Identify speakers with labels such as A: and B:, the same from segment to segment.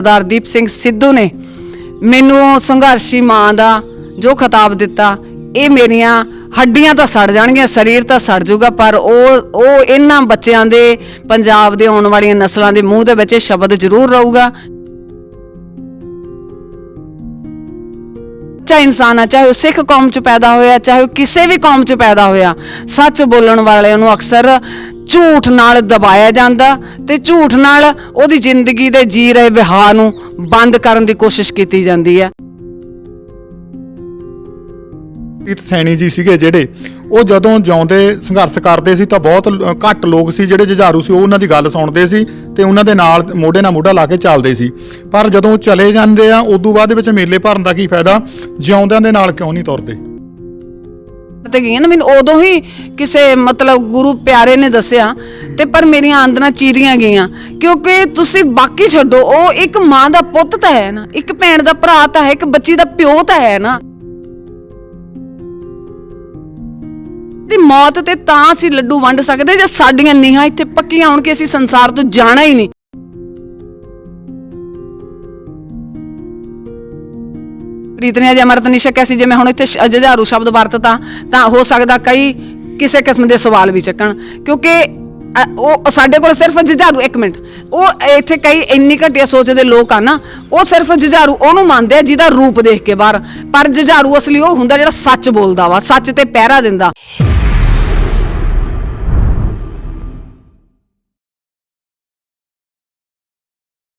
A: ਸਰਦਾਰ ਸਿੰਘ ਸਿੱਧੂ ਨੇ ਮੈਨੂੰ ਸੰਘਰਸ਼ੀ ਮਾਂ ਦਾ ਜੋ ਖਿਤਾਬ ਦਿੱਤਾ, ਇਹ ਮੇਰੀਆਂ ਹੱਡੀਆਂ ਤਾਂ ਸੜ ਜਾਣਗੀਆਂ, ਸਰੀਰ ਤਾਂ ਸੜ ਜਾਊਗਾ, ਪਰ ਉਹ ਉਹ ਇਹਨਾਂ ਬੱਚਿਆਂ ਦੇ ਪੰਜਾਬ ਦੇ ਆਉਣ ਵਾਲੀਆਂ ਨਸਲਾਂ ਦੇ ਮੂੰਹ ਦੇ ਵਿੱਚ ਸ਼ਬਦ ਜ਼ਰੂਰ ਰਹੂਗਾ। ਸੱਚਾ ਇਨਸਾਨ ਆ, ਚਾਹੇ ਉਹ ਸਿੱਖ ਕੌਮ ਚ ਪੈਦਾ ਹੋਇਆ, ਚਾਹੇ ਉਹ ਕਿਸੇ ਵੀ ਕੌਮ ਚ ਪੈਦਾ ਹੋਇਆ, ਸੱਚ ਬੋਲਣ ਵਾਲਿਆਂ ਨੂੰ ਅਕਸਰ ਝੂਠ ਨਾਲ ਦਬਾਇਆ ਜਾਂਦਾ ਤੇ ਝੂਠ ਨਾਲ ਉਹਦੀ ਜ਼ਿੰਦਗੀ ਦੇ ਜੀ ਰਹੇ ਵਿਹਾਰ ਨੂੰ ਬੰਦ ਕਰਨ ਦੀ ਕੋਸ਼ਿਸ਼ ਕੀਤੀ ਜਾਂਦੀ ਹੈ।
B: ਪ੍ਰੀਤ ਸੈਣੀ ਜੀ ਸੀਗੇ ਜਿਹੜੇ, ਉਹ ਜਦੋਂ ਜਿਉਂਦੇ, ਸੰਘਰਸ਼ ਕਰਦੇ ਸੀ ਤਾਂ ਬਹੁਤ ਘੱਟ ਲੋਕ ਸੀ ਜਿਹੜੇ ਜੁਝਾਰੂ ਸੀ, ਉਹ ਉਹਨਾਂ ਦੀ ਗੱਲ ਸੁਣਦੇ ਸੀ ਤੇ ਉਹਨਾਂ ਦੇ ਨਾਲ ਮੋਢੇ ਨਾਲ ਮੋਢਾ ਲਾ ਕੇ ਚੱਲਦੇ ਸੀ। ਪਰ ਜਦੋਂ ਚਲੇ ਜਾਂਦੇ ਆ, ਉਦੋਂ ਬਾਅਦ ਦੇ ਵਿੱਚ ਮੇਲੇ ਭਰਨ ਦਾ ਕੀ ਫਾਇਦਾ? ਜਿਉਂਦਿਆਂ ਦੇ ਨਾਲ ਕਿਉਂ ਨਹੀਂ ਤੁਰਦੇ?
A: ਤੇ ਗਈਆਂ ਨਾ ਮੈਨੂੰ ਉਦੋਂ ਹੀ ਕਿਸੇ ਮਤਲਬ ਗੁਰੂ ਪਿਆਰੇ ਨੇ ਦੱਸਿਆ ਤੇ ਪਰ ਮੇਰੀਆਂ ਆਂਦਰਾਂ ਚੀਰੀਆਂ ਗਈਆਂ। ਕਿਉਂਕਿ ਤੁਸੀਂ ਬਾਕੀ ਛੱਡੋ, ਉਹ ਇੱਕ ਮਾਂ ਦਾ ਪੁੱਤ ਤਾਂ ਹੈ ਨਾ, ਇੱਕ ਭੈਣ ਦਾ ਭਰਾ ਤਾਂ ਹੈ, ਇੱਕ ਬੱਚੀ ਦਾ ਪਿਓ ਤਾਂ ਹੈ ਨਾ। ਦੀ ਮੌਤ ਤੇ ਤਾਂ ਅਸੀਂ ਲੱਡੂ ਵੰਡ ਸਕਦੇ ਜੇ ਸਾਡੀਆਂ ਨੀਹਾਂ ਇੱਥੇ ਪੱਕੀਆਂ ਹੋਣ ਕਿ ਅਸੀਂ ਸੰਸਾਰ ਤੋਂ ਜਾਣਾ ਹੀ ਨਹੀਂ। ਪ੍ਰੀਤ ਨੇ ਅਜੇ ਅਮਰਤ ਨਹੀਂ ਛਕਿਆ ਸੀ, ਜੇ ਹੁਣ ਇੱਥੇ ਸ਼- ਸ਼ਬਦ ਵਰਤਤਾ ਤਾਂ ਹੋ ਸਕਦਾ ਕਈ ਕਿਸੇ ਕਿਸਮ ਦੇ ਸਵਾਲ ਵੀ ਚੱਕਣ। ਕਿਉਂਕਿ ਉਹ ਸਾਡੇ ਕੋਲ ਸਿਰਫ ਜੁਝਾਰੂ, ਇੱਕ ਮਿੰਟ। ਉਹ ਇੱਥੇ ਕਈ ਇੰਨੀ ਘਟੀਆ ਸੋਚ ਦੇ ਲੋਕ ਆ ਨਾ, ਉਹ ਸਿਰਫ ਜੁਝਾਰੂ ਉਹਨੂੰ ਮੰਨਦੇ ਆ ਜਿਹਦਾ ਰੂਪ ਦੇਖ ਕੇ ਬਾਹਰ। ਪਰ ਜੁਝਾਰੂ ਅਸਲੀ ਉਹ ਹੁੰਦਾ ਜਿਹੜਾ ਸੱਚ ਬੋਲਦਾ ਵਾ, ਸੱਚ ਤੇ ਪਹਿਰਾ ਦਿੰਦਾ।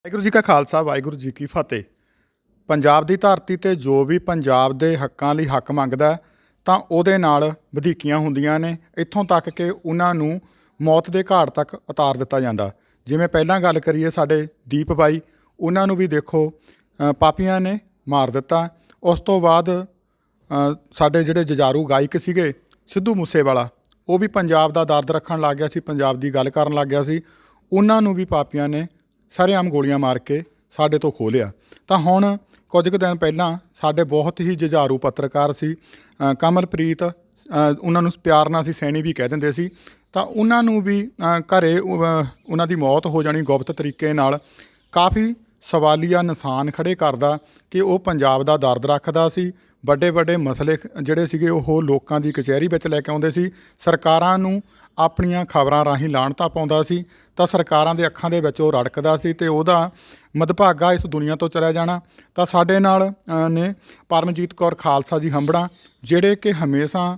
B: ਵਾਹਿਗੁਰੂ ਜੀ ਕਾ ਖਾਲਸਾ, ਵਾਹਿਗੁਰੂ ਜੀ ਕੀ ਫਤਿਹ। ਪੰਜਾਬ ਦੀ ਧਰਤੀ ਤੇ ਜੋ ਵੀ ਪੰਜਾਬ ਦੇ ਹੱਕਾਂ ਲਈ ਹੱਕ ਮੰਗਦਾ ਤਾਂ ਉਹਦੇ ਨਾਲ ਵਧੀਕੀਆਂ ਹੁੰਦੀਆਂ ਨੇ। ਇੱਥੋਂ ਤੱਕ ਕਿ ਉਹਨਾਂ ਨੂੰ ਮੌਤ ਦੇ ਘਾਟ ਤੱਕ ਉਤਾਰ ਦਿੱਤਾ ਜਾਂਦਾ। ਜਿਵੇਂ ਪਹਿਲਾਂ ਗੱਲ ਕਰੀਏ ਸਾਡੇ ਦੀਪ ਬਾਈ, ਉਹਨਾਂ ਨੂੰ ਵੀ ਦੇਖੋ ਪਾਪੀਆਂ ਨੇ ਮਾਰ ਦਿੱਤਾ। ਉਸ ਤੋਂ ਬਾਅਦ ਸਾਡੇ ਜਿਹੜੇ ਜਜਾਰੂ ਗਾਇਕ ਸੀਗੇ, ਸਿੱਧੂ ਮੂਸੇਵਾਲਾ, ਉਹ ਵੀ ਪੰਜਾਬ ਦਾ ਦਰਦ ਰੱਖਣ ਲੱਗ ਗਿਆ ਸੀ, ਪੰਜਾਬ ਦੀ ਗੱਲ ਕਰਨ ਲੱਗ ਗਿਆ ਸੀ। ਉਹਨਾਂ ਨੂੰ ਵੀ ਪਾਪੀਆਂ ਨੇ ਸਰੇਆਮ ਗੋਲੀਆਂ ਮਾਰ ਕੇ ਸਾਡੇ ਤੋਂ ਖੋਹ ਲਿਆ। ਤਾਂ ਹੁਣ ਕੁਝ ਕੁ ਦਿਨ ਪਹਿਲਾਂ ਸਾਡੇ ਬਹੁਤ ਹੀ ਜੁਝਾਰੂ ਪੱਤਰਕਾਰ ਸੀ ਕਮਲਪ੍ਰੀਤ ਉਹਨਾਂ ਨੂੰ ਪਿਆਰ ਨਾਲ ਅਸੀਂ ਸੈਣੀ ਵੀ ਕਹਿ ਦਿੰਦੇ ਸੀ। ਤਾਂ ਉਹਨਾਂ ਨੂੰ ਵੀ ਅ, ਘਰੇ ਉਹਨਾਂ ਦੀ ਮੌਤ ਹੋ ਜਾਣੀ ਗੁਪਤ ਤਰੀਕੇ ਨਾਲ ਕਾਫੀ ਸਵਾਲੀਆ ਨਿਸ਼ਾਨ ਖੜੇ ਕਰਦਾ ਕਿ ਉਹ ਪੰਜਾਬ ਦਾ ਦਰਦ ਰੱਖਦਾ ਸੀ ਵੱਡੇ ਵੱਡੇ ਮਸਲੇ ਜਿਹੜੇ ਸੀਗੇ ਉਹ ਲੋਕਾਂ ਦੀ ਕਚਹਿਰੀ ਵਿੱਚ ਲੈ ਕੇ ਆਉਂਦੇ ਸੀ। ਸਰਕਾਰਾਂ ਨੂੰ ਆਪਣੀਆਂ ਖਬਰਾਂ ਰਾਹੀਂ ਲਾਣਤਾ ਪਾਉਂਦਾ ਸੀ, ਤਾਂ ਸਰਕਾਰਾਂ ਦੇ ਅੱਖਾਂ ਦੇ ਵਿੱਚ ਉਹ ਰੜਕਦਾ ਸੀ ਤੇ ਉਹਦਾ ਮਦਭਾਗਾ ਇਸ ਦੁਨੀਆ ਤੋਂ ਚਲਾ ਜਾਣਾ। ਤਾਂ ਸਾਡੇ ਨਾਲ ਨੇ ਪਰਮਜੀਤ ਕੌਰ ਖਾਲਸਾ ਜੀ ਹੰਬੜਾ, ਜਿਹੜੇ ਕਿ ਹਮੇਸ਼ਾ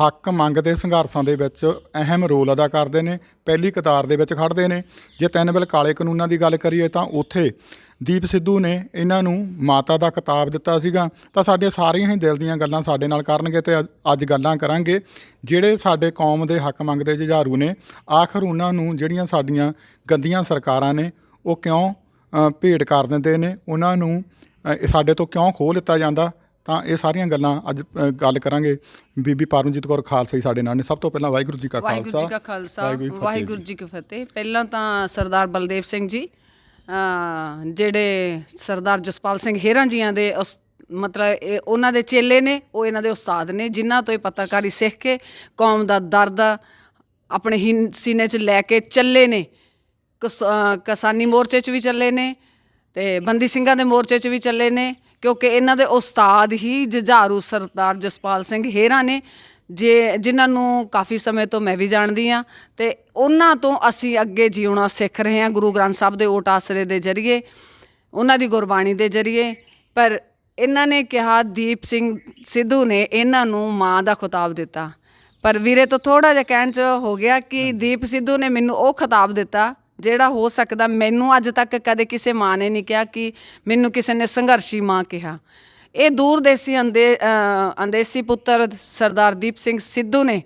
B: ਹੱਕ ਮੰਗ ਦੇ ਸੰਘਰਸ਼ਾਂ ਦੇ ਵਿੱਚ ਅਹਿਮ ਰੋਲ ਅਦਾ ਕਰਦੇ ਨੇ ਪਹਿਲੀ ਕਤਾਰ ਦੇ ਵਿੱਚ ਖੜਦੇ ਨੇ। ਜੇ ਤਿੰਨ ਬਿਲ ਕਾਲੇ ਕਾਨੂੰਨਾਂ ਦੀ ਗੱਲ ਕਰੀਏ ਤਾਂ ਉੱਥੇ ਦੀਪ ਸਿੱਧੂ ਨੇ ਇਹਨਾਂ ਨੂੰ ਮਾਤਾ ਦਾ ਕਿਤਾਬ ਦਿੱਤਾ ਸੀਗਾ। ਤਾਂ ਸਾਡੇ ਸਾਰੀਆਂ ਹੀ ਦਿਲ ਦੀਆਂ ਗੱਲਾਂ ਸਾਡੇ ਨਾਲ ਕਰਨਗੇ ਤੇ ਅੱਜ- ਗੱਲਾਂ ਕਰਾਂਗੇ। ਜਿਹੜੇ ਸਾਡੇ ਕੌਮ ਦੇ ਹੱਕ ਮੰਗਦੇ ਜੁਝਾਰੂ ਨੇ ਆਖਰ ਉਹਨਾਂ ਨੂੰ ਜਿਹੜੀਆਂ ਸਾਡੀਆਂ ਗੰਦੀਆਂ ਸਰਕਾਰਾਂ ਨੇ ਉਹ ਕਿਉਂ ਅ, ਭੇਟ ਕਰ ਦਿੰਦੇ ਨੇ? ਉਹਨਾਂ ਨੂੰ ਸਾਡੇ ਤੋਂ ਕਿਉਂ ਖੋਹ ਲਿੱਤਾ ਜਾਂਦਾ? ਤਾਂ ਇਹ ਸਾਰੀਆਂ ਗੱਲਾਂ ਅੱਜ ਅ, ਗੱਲ ਕਰਾਂਗੇ। ਬੀਬੀ ਪਰਮਜੀਤ ਕੌਰ ਖਾਲਸਾ ਜੀ ਸਾਡੇ ਨਾਲ ਨੇ। ਸਭ ਤੋਂ ਪਹਿਲਾਂ ਵਾਹਿਗੁਰੂ ਜੀ ਕਾ ਖਾਲਸਾ।
A: ਵਾਹਿਗੁਰੂ ਜੀ ਕਾ ਖਾਲਸਾ
B: ਵਾਹਿਗੁਰੂ ਜੀ ਕੀ ਫਤਿਹ
A: ਵਾਹਿਗੁਰੂ ਜੀ ਕੀ ਫਤਿਹ। ਪਹਿਲਾਂ ਤਾਂ ਸਰਦਾਰ ਬਲਦੇਵ ਸਿੰਘ ਜੀ ਅਹ ਜਿਹੜੇ ਸਰਦਾਰ ਜਸਪਾਲ ਸਿੰਘ ਹੇਰਾਂ ਜੀਆਂ ਦੇ ਉਸ ਮਤਲਬ ਇਹ ਉਹਨਾਂ ਦੇ ਚੇਲੇ ਨੇ ਉਹ ਇਹਨਾਂ ਦੇ ਉਸਤਾਦ ਨੇ ਜਿਨ੍ਹਾਂ ਤੋਂ ਇਹ ਪੱਤਰਕਾਰੀ ਸਿੱਖ ਕੇ ਕੌਮ ਦਾ ਦਰਦ ਆਪਣੇ ਹੀ ਸੀਨੇ 'ਚ ਲੈ ਕੇ ਚੱਲੇ ਨੇ। ਕਿਸ- ਅਹ ਕਿਸਾਨੀ ਮੋਰਚੇ 'ਚ ਵੀ ਚੱਲੇ ਨੇ ਤੇ ਬੰਦੀ ਸਿੰਘਾਂ ਦੇ ਮੋਰਚੇ 'ਚ ਵੀ ਚੱਲੇ ਨੇ। ਕਿਉਂਕਿ ਇਹਨਾਂ ਦੇ ਉਸਤਾਦ ਹੀ ਜੁਝਾਰੂ ਸਰਦਾਰ ਜਸਪਾਲ ਸਿੰਘ ਹੇਰਾਂ ਨੇ ਜੇ ਜਿਨ੍ਹਾਂ ਨੂੰ ਕਾਫੀ ਸਮੇਂ ਤੋਂ ਮੈਂ ਵੀ ਜਾਣਦੀ ਆ ਤੇ ਉਹਨਾਂ ਤੋਂ ਅਸੀਂ ਅੱਗੇ ਜਿਉਣਾ ਸਿੱਖ ਰਹੇ ਹਾਂ ਗੁਰੂ ਗ੍ਰੰਥ ਸਾਹਿਬ ਦੇ ਓਟ ਆਸਰੇ ਦੇ ਜ਼ਰੀਏ ਉਹਨਾਂ ਦੀ ਗੁਰਬਾਣੀ ਦੇ ਜ਼ਰੀਏ। ਪਰ ਇਹਨਾਂ ਨੇ ਕਿਹਾ ਦੀਪ ਸਿੰਘ ਸਿੱਧੂ ਨੇ ਇਹਨਾਂ ਨੂੰ ਮਾਂ ਦਾ ਖਿਤਾਬ ਦਿੱਤਾ। ਪਰ ਵੀਰੇ ਤੋਂ ਥੋੜਾ ਜਿਹਾ ਕਹਿਣ ਚ ਹੋ ਗਿਆ ਕਿ ਦੀਪ ਸਿੱਧੂ ਨੇ ਮੈਨੂੰ ਉਹ ਖਿਤਾਬ ਦਿੱਤਾ ਜਿਹੜਾ ਹੋ ਸਕਦਾ, ਮੈਨੂੰ ਅੱਜ ਤੱਕ ਕਦੇ ਕਿਸੇ ਮਾਂ ਨੇ ਨਹੀਂ ਕਿਹਾ ਕਿ ਮੈਨੂੰ ਕਿਸੇ ਨੇ ਸੰਘਰਸ਼ੀ ਮਾਂ ਕਿਹਾ। ਇਹ ਦੂਰ ਦੇਸੀ ਅੰਦੇ ਅੰਦੇਸੀ ਪੁੱਤਰ ਸਰਦਾਰ ਦੀਪ ਸਿੰਘ ਸਿੱਧੂ ਨੇ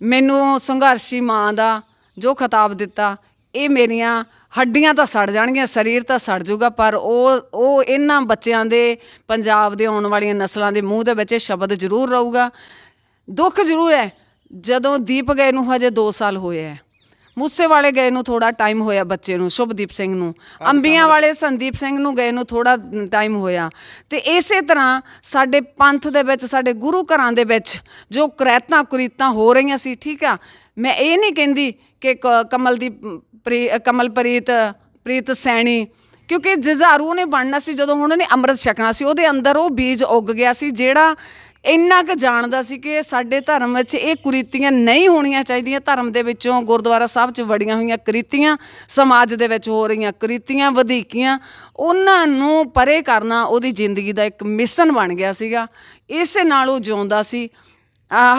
A: ਮੈਨੂੰ ਸੰਘਰਸ਼ੀ ਮਾਂ ਦਾ ਜੋ ਖਿਤਾਬ ਦਿੱਤਾ, ਇਹ ਮੇਰੀਆਂ ਹੱਡੀਆਂ ਤਾਂ ਸੜ ਜਾਣਗੀਆਂ, ਸਰੀਰ ਤਾਂ ਸੜ ਜਾਊਗਾ, ਪਰ ਉਹ ਉਹ ਇਹਨਾਂ ਬੱਚਿਆਂ ਦੇ, ਪੰਜਾਬ ਦੇ ਆਉਣ ਵਾਲੀਆਂ ਨਸਲਾਂ ਦੇ ਮੂੰਹ ਦੇ ਵਿੱਚ ਇਹ ਸ਼ਬਦ ਜ਼ਰੂਰ ਰਹੂਗਾ। ਦੁੱਖ ਜ਼ਰੂਰ ਹੈ, ਜਦੋਂ ਦੀਪ ਗਏ ਨੂੰ ਹਜੇ 2 ਸਾਲ ਹੋਏ ਹੈ। ਮੂਸੇ ਵਾਲੇ ਗਏ ਨੂੰ ਥੋੜਾ ਟਾਈਮ ਹੋਇਆ ਬੱਚੇ ਨੂੰ ਸ਼ੁਭਦੀਪ ਸਿੰਘ ਨੂੰ। ਅੰਬੀਆਂ ਵਾਲੇ ਸੰਦੀਪ ਸਿੰਘ ਨੂੰ ਗਏ ਨੂੰ ਥੋੜਾ ਟਾਈਮ ਹੋਇਆ। ਤੇ ਇਸੇ ਤਰ੍ਹਾਂ ਸਾਡੇ ਪੰਥ ਦੇ ਵਿੱਚ ਸਾਡੇ ਗੁਰੂ ਘਰਾਂ ਦੇ ਵਿੱਚ ਜੋ ਕਰੈਤਾਂ ਕੁਰੀਤਾਂ ਹੋ ਰਹੀਆਂ ਸੀ ਠੀਕ ਆ ਮੈਂ ਇਹ ਨਹੀਂ ਕਹਿੰਦੀ ਕਿ ਕਮਲਦੀਪ ਪ੍ਰੀ ਕਮਲਪ੍ਰੀਤ ਪ੍ਰੀਤ ਸੈਣੀ ਕਿਉਂਕਿ ਜਜ਼ਾਰੂ ਨੇ ਬਣਨਾ ਸੀ ਜਦੋਂ ਉਹਨਾਂ ਨੇ ਅੰਮ੍ਰਿਤ ਛਕਣਾ ਸੀ ਉਹਦੇ ਅੰਦਰ ਉਹ ਬੀਜ ਉੱਗ ਗਿਆ ਸੀ ਜਿਹੜਾ ਇੰਨਾ ਕੁ ਜਾਣਦਾ ਸੀ ਕਿ ਸਾਡੇ ਧਰਮ ਵਿੱਚ ਇਹ ਕੁਰੀਤੀਆਂ ਨਹੀਂ ਹੋਣੀਆਂ ਚਾਹੀਦੀਆਂ। ਧਰਮ ਦੇ ਵਿੱਚੋਂ ਗੁਰਦੁਆਰਾ ਸਾਹਿਬ 'ਚ ਵੜੀਆਂ ਹੋਈਆਂ ਕੁਰੀਤੀਆਂ, ਸਮਾਜ ਦੇ ਵਿੱਚ ਹੋ ਰਹੀਆਂ ਕੁਰੀਤੀਆਂ, ਵਧੀਕੀਆਂ, ਉਹਨਾਂ ਨੂੰ ਪਰੇ ਕਰਨਾ ਉਹਦੀ ਜ਼ਿੰਦਗੀ ਦਾ ਇੱਕ ਮਿਸ਼ਨ ਬਣ ਗਿਆ ਸੀਗਾ। ਇਸੇ ਨਾਲ ਉਹ ਜਿਉਂਦਾ ਸੀ।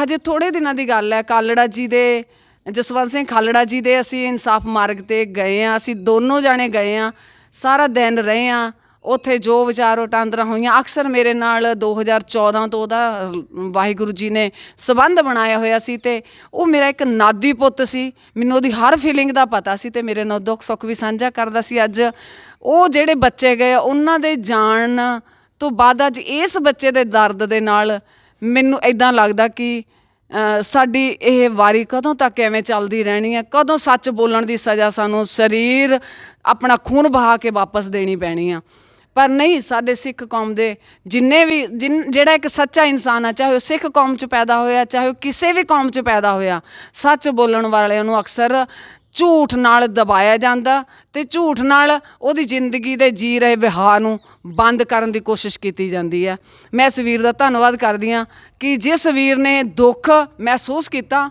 A: ਹਜੇ ਥੋੜੇ ਦਿਨਾਂ ਦੀ ਗੱਲ ਹੈ, ਕਾਲੜਾ ਜੀ ਦੇ, ਜਸਵੰਤ ਸਿੰਘ ਖਾਲੜਾ ਜੀ ਦੇ ਅਸੀਂ ਇਨਸਾਫ ਮਾਰਗ ਤੇ ਗਏ ਆ ਅਸੀਂ ਦੋਨੋਂ ਜਾਣੇ ਗਏ ਆ ਸਾਰਾ ਦਿਨ ਰਹੇ ਆ ਉੱਥੇ ਜੋ ਵਿਚਾਰੋ ਟਾਂਦਰਾ ਹੋਈਆਂ, ਅਕਸਰ ਮੇਰੇ ਨਾਲ 2014 ਤੋਂ ਉਹਦਾ ਵਾਹਿਗੁਰੂ ਜੀ ਨੇ ਸਬੰਧ ਬਣਾਇਆ ਹੋਇਆ ਸੀ ਤੇ ਉਹ ਮੇਰਾ ਇੱਕ ਨਾਦੀ ਪੁੱਤ ਸੀ, ਮੈਨੂੰ ਉਹਦੀ ਹਰ ਫੀਲਿੰਗ ਦਾ ਪਤਾ ਸੀ ਤੇ ਮੇਰੇ ਨਾਲ ਦੁੱਖ ਸੁੱਖ ਵੀ ਸਾਂਝਾ ਕਰਦਾ ਸੀ। ਅੱਜ ਉਹ ਜਿਹੜੇ ਬੱਚੇ ਗਏ, ਉਹਨਾਂ ਦੇ ਜਾਣ ਤੋਂ ਬਾਅਦ ਅੱਜ ਇਸ ਬੱਚੇ ਦੇ ਦਰਦ ਦੇ ਨਾਲ ਮੈਨੂੰ ਇਦਾਂ ਲੱਗਦਾ ਕਿ ਸਾਡੀ ਇਹ ਵਾਰੀ ਕਦੋਂ ਤੱਕ ਐਵੇਂ ਚੱਲਦੀ ਰਹਿਣੀ ਹੈ? ਕਦੋਂ ਸੱਚ ਬੋਲਣ ਦੀ ਸਜ਼ਾ ਸਾਨੂੰ ਸਰੀਰ ਆਪਣਾ ਖੂਨ ਬਹਾ ਕੇ ਵਾਪਸ ਦੇਣੀ ਪੈਣੀ ਆ? ਪਰ ਨਹੀਂ, ਸਾਡੇ ਸਿੱਖ ਕੌਮ ਦੇ ਜਿੰਨੇ ਵੀ ਜਿਨ, ਜਿਹੜਾ ਇੱਕ ਸੱਚਾ ਇਨਸਾਨ ਆ, ਚਾਹੇ ਉਹ ਸਿੱਖ ਕੌਮ 'ਚ ਪੈਦਾ ਹੋਇਆ, ਚਾਹੇ ਉਹ ਕਿਸੇ ਵੀ ਕੌਮ 'ਚ ਪੈਦਾ ਹੋਇਆ, ਸੱਚ ਬੋਲਣ ਵਾਲਿਆਂ ਨੂੰ ਅਕਸਰ ਝੂਠ ਨਾਲ ਦਬਾਇਆ ਜਾਂਦਾ ਤੇ ਝੂਠ ਨਾਲ ਉਹਦੀ ਜ਼ਿੰਦਗੀ ਦੇ ਜੀ ਰਹੇ ਵਿਹਾਰ ਨੂੰ ਬੰਦ ਕਰਨ ਦੀ ਕੋਸ਼ਿਸ਼ ਕੀਤੀ ਜਾਂਦੀ ਹੈ। ਮੈਂ ਇਸ ਵੀਰ ਦਾ ਧੰਨਵਾਦ ਕਰਦੀ ਹਾਂ ਕਿ ਜਿਸ ਵੀਰ ਨੇ ਦੁੱਖ ਮਹਿਸੂਸ ਕੀਤਾ